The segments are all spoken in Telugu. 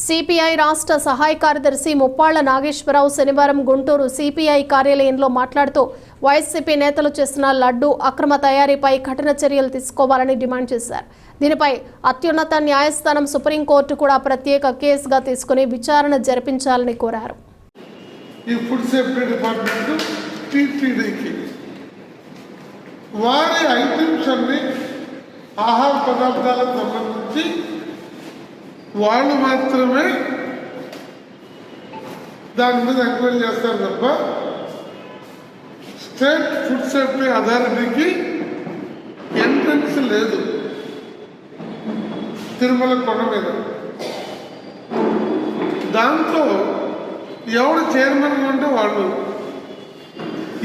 సిపిఐ రాష్ట్ర సహాయ కార్యదర్శి ముప్పాళ్ళ నాగేశ్వరరావు శనివారం గుంటూరు సిపిఐ కార్యాలయంలో మాట్లాడుతూ వైసీపీ నేతలు చేసిన లడ్డు అక్రమ తయారీపై కఠిన చర్యలు తీసుకోవాలని డిమాండ్ చేశారు. దీనిపై అత్యున్నత న్యాయస్థానం సుప్రీంకోర్టు కూడా ప్రత్యేక కేసుగా తీసుకుని విచారణ జరిపించాలని కోరారు. వారి ఐటమ్స్ అన్ని ఆహార పదార్థాలకు సంబంధించి వాళ్ళు మాత్రమే దాని మీద ఎంక్వైరీ చేస్తారు తప్ప స్టేట్ ఫుడ్ సేఫ్టీ అథారిటీకి ఎంట్రన్స్ లేదు. తిరుమల కొండ మీద. దాంతో ఎవడు చైర్మన్గా ఉంటే వాళ్ళు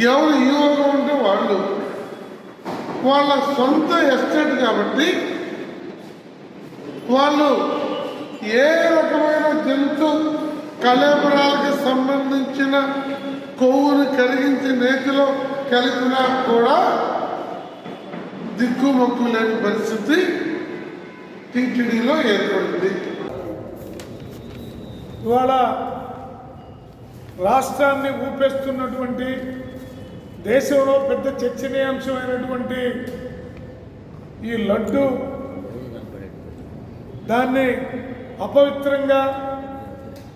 ఎవరు ఈఓగా ఉంటే వాళ్ళు వాళ్ళ సొంత ఎస్టేట్ కాబట్టి వాళ్ళు ఏ రకమైన జంతు కలేబరాలకు సంబంధించిన కొవ్వును కలిగించి నేతిలో కలిపినా కూడా దిక్కుమొక్కు లేని పరిస్థితి టీటీడీలో ఏర్పడింది. ఇవాళ రాష్ట్రాన్ని ఊపేస్తున్నటువంటి దేశంలో పెద్ద చర్చనీయాంశమైనటువంటి ఈ లడ్డు దాన్ని అపవిత్రంగా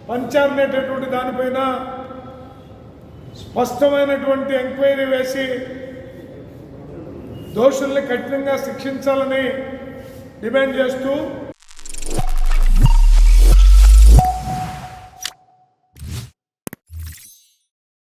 పంచారనేటటువంటి దానిపైన స్పష్టమైనటువంటి ఎంక్వైరీ వేసి దోషుల్ని కఠినంగా శిక్షించాలని డిమాండ్ చేస్తూ